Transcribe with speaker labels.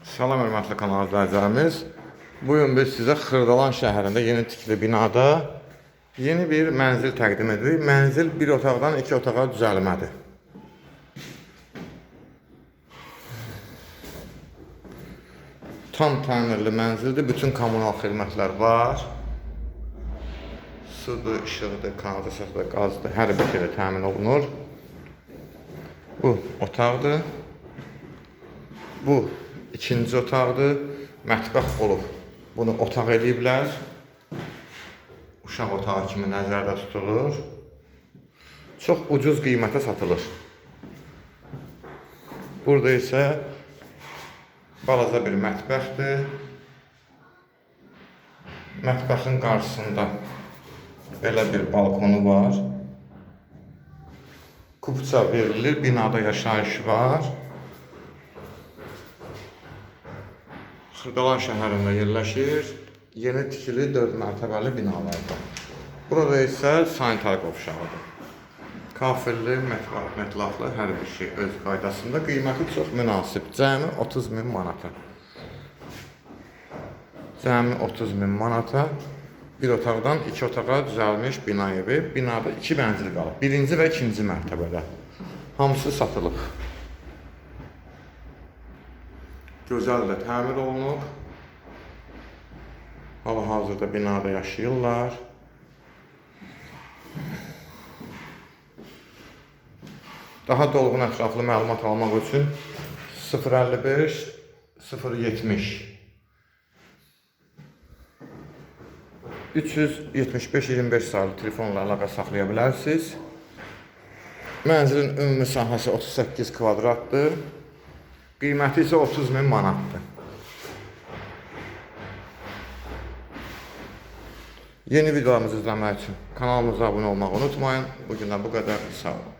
Speaker 1: Salam hörmətli kanal izləyicilərimiz. Bu gün biz sizə Xırdalan şəhərində yeni tikili binada yeni bir mənzil təqdim edirik. Mənzil bir otaqdan iki otağa düzəlmədir. Tam təmirli mənzildir. Bütün kommunal xidmətlər var. Sudur, işıqdır, kanalizasiyadır, qazdır, hər bir şeylə təmin olunur. Bu otaqdır. Bu ikinci otaqdır. Mətbəx olub. Bunu otaq eləyiblər. Uşaq otağı kimi nəzərdə tutulur. Çox ucuz qiymətə satılır. Burada isə balaca bir mətbəxdir. Mətbəxin qarşısında belə bir balkonu var. Kupça verilir, binada yaşayış var. Xırdalan şəhərində yerləşir. Yeni tikili 4 mərtəbəli binalardır. Burada isə sanitar qovşağıdır. Kafirli, mətbəx, mətlaqlı hər bir şey öz qaydasında. Qiyməti çox münasib. Cəmi 30 min manata. Cəmi 30 min manata bir otaqdan iki otağa düzəlmiş bina evi. Binada iki mənzil qalıb. Birinci və ikinci mərtəbədə. Hamısı satılıb. Gözəl də təmir olunub. Hal-hazırda binada yaşayırlar. Daha dolğun ətraflı məlumat almaq üçün 055 070 375 25 sayılı telefonla əlaqə saxlaya bilərsiniz. Mənzilin ümumi sahəsi 38 kvadratdır. Qiyməti isə 30 min manatdır. Yeni videolarımızı izləmək üçün kanalımıza abunə olmağı unutmayın. Bugündən bu qədər. Sağ olun.